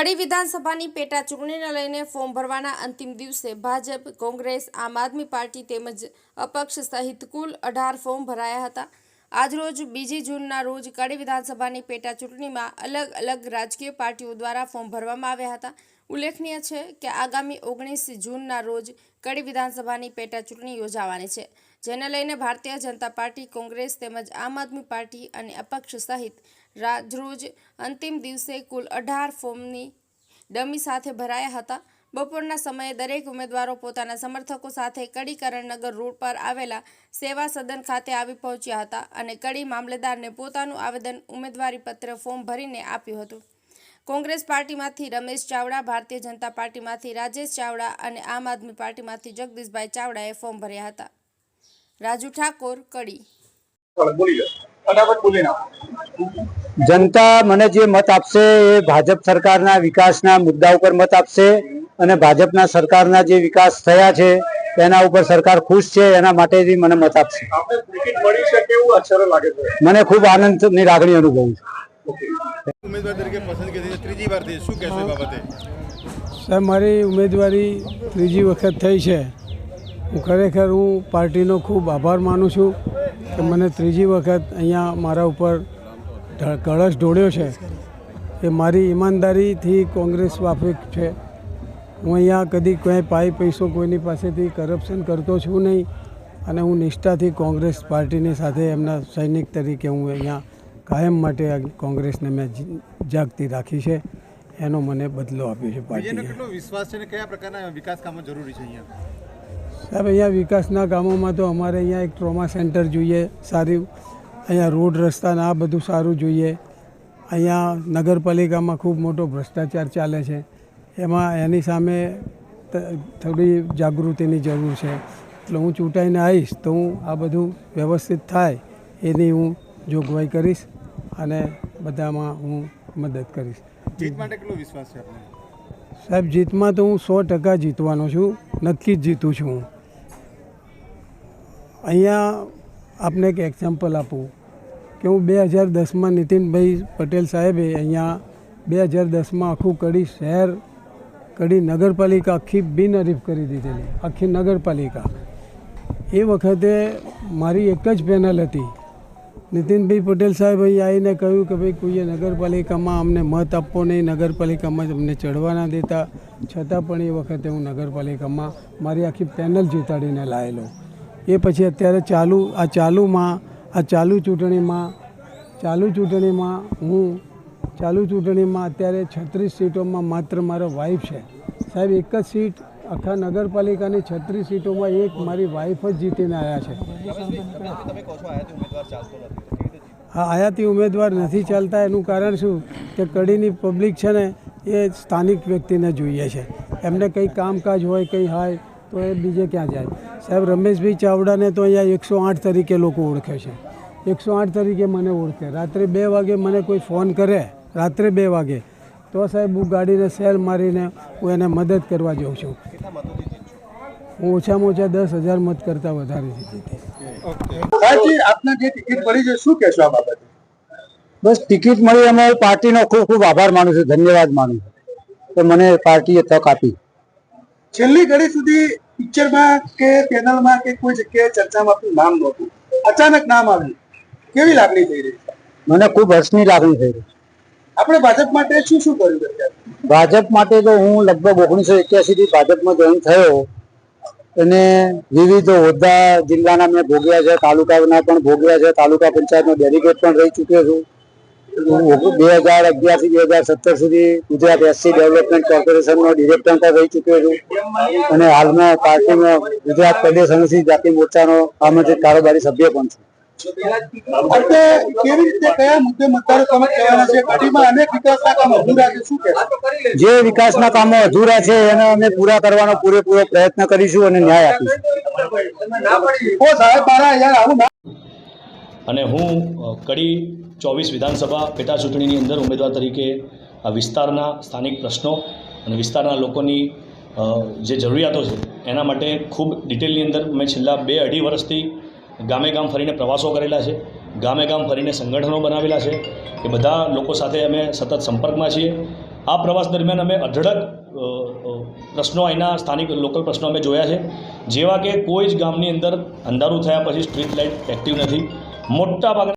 કડી વિધાનસભાની પેટા ચૂંટણીને લઈને ફોર્મ ભરવાના અંતિમ દિવસે ભાજપ, કોંગ્રેસ, આમ આદમી પાર્ટી તેમજ અપક્ષ સહિત કુલ અઢાર ફોર્મ ભરાયા હતા. આજરોજ બીજી જૂનના રોજ કડી વિધાનસભાની પેટા ચૂંટણીમાં અલગ અલગ રાજકીય પાર્ટીઓ દ્વારા ફોર્મ ભરવામાં આવ્યા હતા. ઉલ્લેખનીય છે કે આગામી ઓગણીસ જૂનના રોજ કડી વિધાનસભાની પેટા ચૂંટણી યોજાવાની છે, જેને લઈને ભારતીય જનતા પાર્ટી, કોંગ્રેસ તેમજ આમ આદમી પાર્ટી અને અપક્ષ સહિત રાજરોજ અંતિમ દિવસે કુલ અઢાર ફોર્મની ડમી સાથે ભરાયા હતા. બપોરના સમયે દરેક ઉમેદવારો પોતાના સમર્થકો સાથે કડી કરણનગર રોડ પર આવેલા સેવા સદન ખાતે આવી પહોંચ્યા હતા અને કડી મામલેદારને પોતાનું આવેદન ઉમેદવારી પત્ર ફોર્મ ભરીને આપ્યું હતું. કોંગ્રેસ પાર્ટીમાંથી રમેશ ચાવડા, ભારતીય જનતા પાર્ટીમાંથી રાજેશ ચાવડા અને આમ આદમી પાર્ટીમાંથી જગદીશભાઈ ચાવડાએ ફોર્મ ભર્યા હતા. રાજુ ઠાકોર, કડી. જનતા મને જે મત આપશે એ ભાજપ સરકારના વિકાસના મુદ્દા ઉપર મત આપશે અને ભાજપના સરકારના જે વિકાસ થયા છે એના ઉપર સરકાર ખુશ છે એના માટેથી મને મત આપશે. મને ખૂબ આનંદની લાગણી અનુભવું સાહેબ મારી ઉમેદવારી ત્રીજી વખત થઈ છે. હું ખરેખર હું પાર્ટીનો ખૂબ આભાર માનું છું કે મને ત્રીજી વખત અહીંયા મારા ઉપર કળશ ઢોળ્યો છે. એ મારી ઈમાનદારીથી કોંગ્રેસ વાફિક છે. હું અહીંયા કદી કોઈ પાઈ પૈસો કોઈની પાસેથી કરપ્શન કરતો છું નહીં અને હું નિષ્ઠાથી કોંગ્રેસ પાર્ટીની સાથે એમના સૈનિક તરીકે હું અહીંયા કાયમ માટે કોંગ્રેસને મેં જાગતી રાખી છે. એનો મને બદલો આપ્યો છે પાર્ટીએ. કેટલો વિશ્વાસ છે અને કયા પ્રકારના વિકાસ કામો જરૂરી છે અહીંયા? સાહેબ અહીંયા વિકાસના કામોમાં તો અમારે અહીંયા એક ટ્રોમા સેન્ટર જોઈએ સારી અહીંયા રોડ રસ્તા ને આ બધું સારું જોઈએ. અહીંયા નગરપાલિકામાં ખૂબ મોટો ભ્રષ્ટાચાર ચાલે છે. એમાં એની સામે થોડી જાગૃતિની જરૂર છે. એટલે હું ચૂંટાઈને આવીશ તો હું આ બધું વ્યવસ્થિત થાય એની હું જોગવાઈ કરીશ અને બધામાં હું મદદ કરીશ. જીત માટે કેટલો વિશ્વાસ છે સાહેબ જીતમાં તો હું સો ટકા જીતવાનો છું. નક્કી જ જીતું છું હું. અહીંયા આપને એક એક્ઝામ્પલ આપું કે હું બે હજાર દસમાં નીતિનભાઈ પટેલ સાહેબે અહીંયા બે હજાર દસમાં આખું કડી શહેર, કડી નગરપાલિકા આખી બિનહરીફ કરી દીધેલી, આખી નગરપાલિકા. એ વખતે મારી એક જ પેનલ હતી. નીતિનભાઈ પટેલ સાહેબ અહીં આવીને કહ્યું કે ભાઈ, કોઈએ નગરપાલિકામાં અમને મત આપવો નહીં, નગરપાલિકામાં જ અમને ચડવા ના દેતા. છતાં પણ એ વખતે હું નગરપાલિકામાં મારી આખી પેનલ જીતાડીને લાવેલો એ પછી અત્યારે ચાલુ, આ ચાલુમાં, આ ચાલુ ચૂંટણીમાં ચાલુ ચૂંટણીમાં હું, ચાલુ ચૂંટણીમાં અત્યારે છત્રીસ સીટોમાં માત્ર મારો વાઈફ છે. સાહેબ, એક જ સીટ આખા નગરપાલિકાની છત્રીસ સીટોમાં એક મારી વાઈફ જ જીતીને આવ્યા છે. હા, આયાતી ઉમેદવાર નથી ચાલતા. એનું કારણ શું? કે કડીની પબ્લિક છે ને, એ સ્થાનિક વ્યક્તિને જોઈએ છે. એમને કંઈ કામકાજ હોય, કંઈ હોય તો એ બીજે ક્યાં જાય? સાહેબ રમેશભાઈ ચાવડાને તો અહીંયા એકસો આઠ તરીકે લોકો ઓળખે છે. એકસો આઠ તરીકે મને ઓળખે. રાત્રે બે વાગે મને કોઈ ફોન કરે રાત્રે બે વાગે તો સાહેબ હું ગાડીને સેલ મારીને હું એને મદદ કરવા જાઉં છું. હું ઓછામાં ઓછા દસ હજાર મત કરતાં વધારે જીતી સાહેબજી જે ટિકિટ મળી છે શું કહેશો આ બાબતે? બસ ટિકિટ મળી એમાં પાર્ટીનો ખૂબ ખૂબ આભાર માનું છું ધન્યવાદ માનું છું. તો મને પાર્ટીએ તક આપી. છેલ્લી ઘડી સુધી પિક્ચરમાં કે પેનલમાં કે કોઈ જગ્યાએ ચર્ચામાં આપણું નામ નહોતું. અચાનક નામ આવ્યું. કેવી લાગણી થઈ રહી? છે મને ખૂબ હર્ષની લાગણી થઈ રહી. આપણે ભાજપ માટે શું શું કર્યું ભાજપ માટે તો હું લગભગ ઓગણીસો એક્યાસી થી ભાજપમાં જોઈન થયો. અને વિવિધ હોદ્દા જિલ્લાના મેં ભોગ્યા છે તાલુકાના પણ ભોગ્યા છે તાલુકા પંચાયતનો ડેલિગેટ પણ રહી ચૂક્યો છું. બે હજાર અગિયારથી બે હજાર સત્તર સુધી ગુજરાત એસસી ડેવલપમેન્ટ કોર્પોરેશનનો ડિરેક્ટર પણ રહી ચૂક્યો છું. અને હાલમાં પાર્ટીમાં ગુજરાત પ્રદેશ અનુસૂચિત જાતિ મોરચાનો આમંત્રિત કારોબારી સભ્ય પણ છું. જે વિકાસના કામો અધૂરા છે એને અમે પૂરા કરવાનો પૂરેપૂરો પ્રયત્ન કરીશું અને ન્યાય આપીશું. ઓ સાહેબ આવું અને હું કડી ચોવીસ વિધાનસભા પેટા ચૂંટણીની અંદર ઉમેદવાર તરીકે વિસ્તારના સ્થાનિક પ્રશ્નો અને વિસ્તારના લોકોની જે જરૂરિયાતો છે, એના માટે ખૂબ ડિટેલની અંદર મેં છેલ્લા બે અઢી વર્ષથી ગામે ગામ ફરીને પ્રવાસો કરેલા છે ગામે ગામ ફરીને સંગઠનો બનાવેલા છે એ બધા લોકો સાથે અમે સતત સંપર્કમાં છીએ. આ પ્રવાસ દરમિયાન અમે અઢળક પ્રશ્નો અહીંના સ્થાનિક લોકલ પ્રશ્નો અમે જોયા છે, જેવા કે કોઈ જ ગામની અંદર અંધારું થયા પછી સ્ટ્રીટ લાઇટ એક્ટિવ નથી. મોટા ભાગના